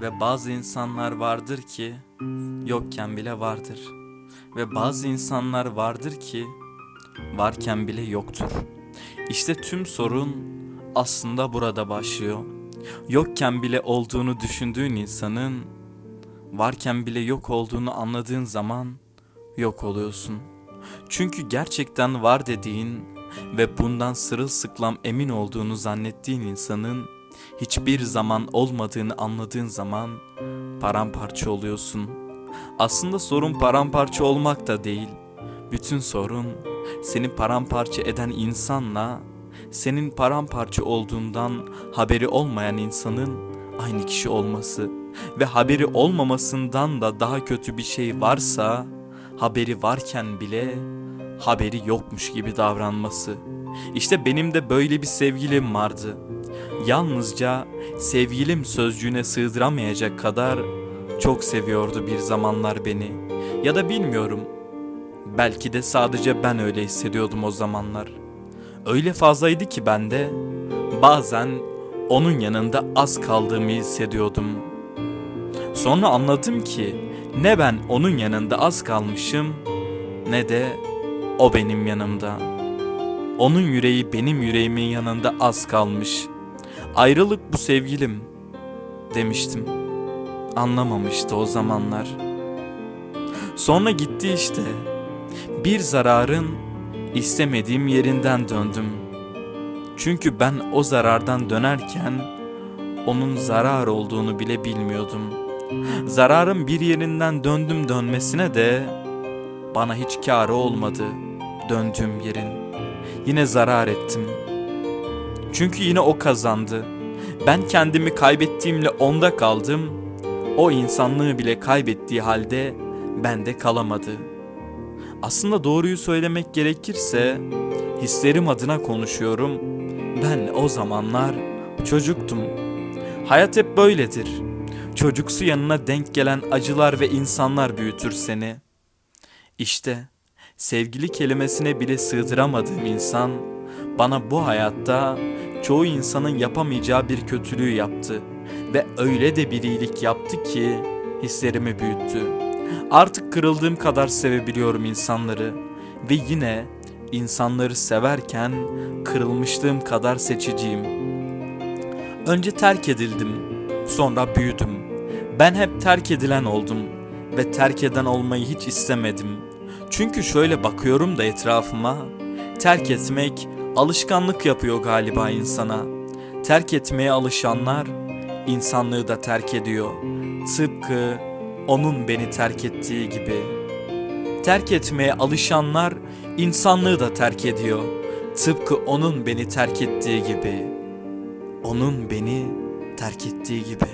Ve bazı insanlar vardır ki yokken bile vardır. Ve bazı insanlar vardır ki varken bile yoktur. İşte tüm sorun aslında burada başlıyor. Yokken bile olduğunu düşündüğün insanın varken bile yok olduğunu anladığın zaman yok oluyorsun. Çünkü gerçekten var dediğin ve bundan sırılsıklam emin olduğunu zannettiğin insanın hiçbir zaman olmadığını anladığın zaman paramparça oluyorsun. Aslında sorun paramparça olmak da değil. Bütün sorun seni paramparça eden insanla senin paramparça olduğundan haberi olmayan insanın aynı kişi olması ve haberi olmamasından da daha kötü bir şey varsa haberi varken bile haberi yokmuş gibi davranması. İşte benim de böyle bir sevgilim vardı. Yalnızca sevgilim sözcüğüne sığdıramayacak kadar çok seviyordu bir zamanlar beni. Ya da bilmiyorum. Belki de sadece ben öyle hissediyordum o zamanlar. Öyle fazlaydı ki bende bazen onun yanında az kaldığımı hissediyordum. Sonra anladım ki ne ben onun yanında az kalmışım ne de o benim yanımda. Onun yüreği benim yüreğimin yanında az kalmış. Ayrılık bu sevgilim demiştim. Anlamamıştı o zamanlar. Sonra gitti işte. Bir zararın istemediğim yerinden döndüm. Çünkü ben o zarardan dönerken onun zarar olduğunu bile bilmiyordum. Zararın bir yerinden döndüm dönmesine de bana hiç kârı olmadı döndüğüm yerin. Yine zarar ettim. Çünkü yine o kazandı. Ben kendimi kaybettiğimle onda kaldım. O insanlığı bile kaybettiği halde bende kalamadı. Aslında doğruyu söylemek gerekirse hislerim adına konuşuyorum. Ben o zamanlar çocuktum. Hayat hep böyledir. Çocuksu yanına denk gelen acılar ve insanlar büyütür seni. İşte sevgili kelimesine bile sığdıramadığım insan bana bu hayatta çoğu insanın yapamayacağı bir kötülüğü yaptı ve öyle de bir iyilik yaptı ki hislerimi büyüttü. Artık kırıldığım kadar sevebiliyorum insanları ve yine insanları severken kırılmışlığım kadar seçiciyim. Önce terk edildim, sonra büyüdüm. Ben hep terk edilen oldum ve terk eden olmayı hiç istemedim. Çünkü şöyle bakıyorum da etrafıma, terk etmek alışkanlık yapıyor galiba insana. Terk etmeye alışanlar insanlığı da terk ediyor. Tıpkı onun beni terk ettiği gibi. Terk etmeye alışanlar insanlığı da terk ediyor. Tıpkı onun beni terk ettiği gibi. Onun beni terk ettiği gibi.